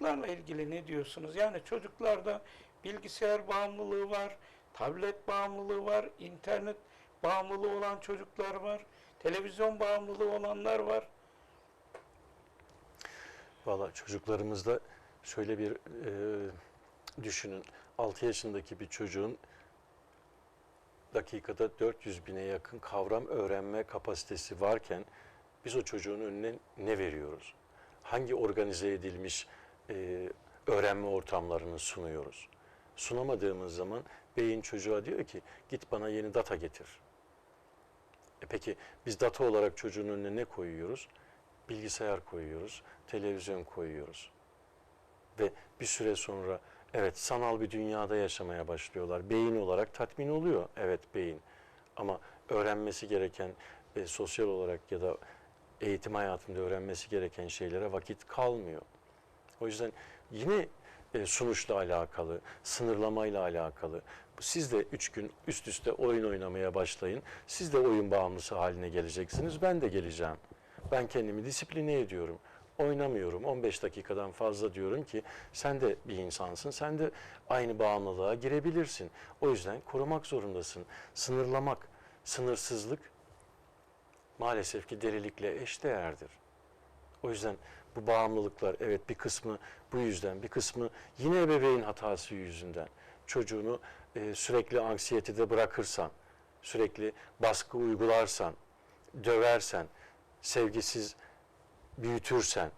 ilgili ne diyorsunuz? Yani çocuklarda bilgisayar bağımlılığı var, tablet bağımlılığı var, internet bağımlılığı olan çocuklar var, televizyon bağımlılığı olanlar var. Valla çocuklarımızda şöyle bir e, düşünün. 6 yaşındaki bir çocuğun dakikada 400 bine yakın kavram öğrenme kapasitesi varken biz o çocuğun önüne ne veriyoruz? Hangi organize edilmiş e, öğrenme ortamlarını sunuyoruz? Sunamadığımız zaman beyin çocuğa diyor ki git bana yeni data getir. E peki biz data olarak çocuğun önüne ne koyuyoruz? Bilgisayar koyuyoruz, televizyon koyuyoruz. Ve bir süre sonra evet sanal bir dünyada yaşamaya başlıyorlar. Beyin olarak tatmin oluyor. Evet beyin. Ama öğrenmesi gereken e, sosyal olarak ya da eğitim hayatında öğrenmesi gereken şeylere vakit kalmıyor. O yüzden yine e, sonuçla alakalı, sınırlamayla alakalı. Siz de üç gün üst üste oyun oynamaya başlayın. Siz de oyun bağımlısı haline geleceksiniz. Ben de geleceğim. Ben kendimi disipline ediyorum. Oynamıyorum. 15 dakikadan fazla diyorum ki sen de bir insansın. Sen de aynı bağımlılığa girebilirsin. O yüzden korumak zorundasın. Sınırlamak, sınırsızlık maalesef ki delilikle eşdeğerdir. O yüzden bu bağımlılıklar evet bir kısmı bu yüzden bir kısmı yine ebeveyn hatası yüzünden. Çocuğunu e, sürekli anksiyetede bırakırsan, sürekli baskı uygularsan, döversen, sevgisiz büyütürsen,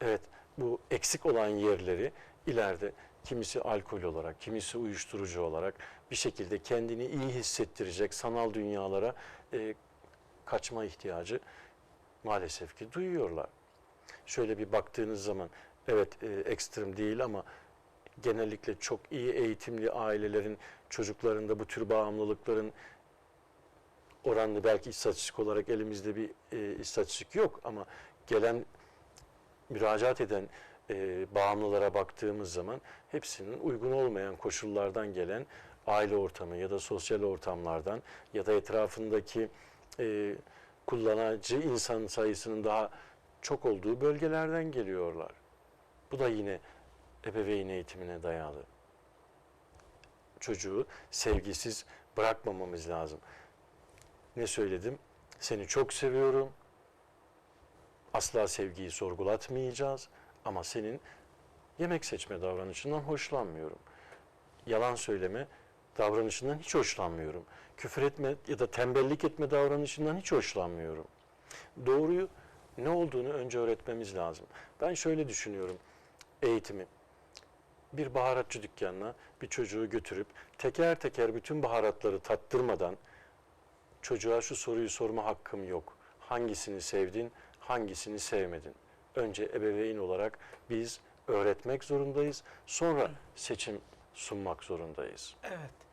evet bu eksik olan yerleri ileride kimisi alkol olarak, kimisi uyuşturucu olarak bir şekilde kendini iyi hissettirecek sanal dünyalara e, kaçma ihtiyacı maalesef ki duyuyorlar. Şöyle bir baktığınız zaman evet e, ekstrem değil ama genellikle çok iyi eğitimli ailelerin çocuklarında bu tür bağımlılıkların oranlı belki istatistik olarak elimizde bir e, istatistik yok ama gelen müracaat eden e, bağımlılara baktığımız zaman hepsinin uygun olmayan koşullardan gelen aile ortamı ya da sosyal ortamlardan ya da etrafındaki e, kullanıcı insan sayısının daha çok olduğu bölgelerden geliyorlar. Bu da yine ebeveyn eğitimine dayalı. Çocuğu sevgisiz bırakmamamız lazım. Ne söyledim? Seni çok seviyorum. Asla sevgiyi sorgulatmayacağız ama senin yemek seçme davranışından hoşlanmıyorum. Yalan söyleme davranışından hiç hoşlanmıyorum. Küfür etme ya da tembellik etme davranışından hiç hoşlanmıyorum. Doğruyu ne olduğunu önce öğretmemiz lazım. Ben şöyle düşünüyorum eğitimi. Bir baharatçı dükkanına bir çocuğu götürüp teker teker bütün baharatları tattırmadan çocuğa şu soruyu sorma hakkım yok. Hangisini sevdin, hangisini sevmedin? Önce ebeveyn olarak biz öğretmek zorundayız. Sonra seçim sunmak zorundayız. Evet.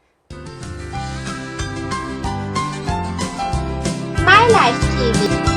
My Life TV.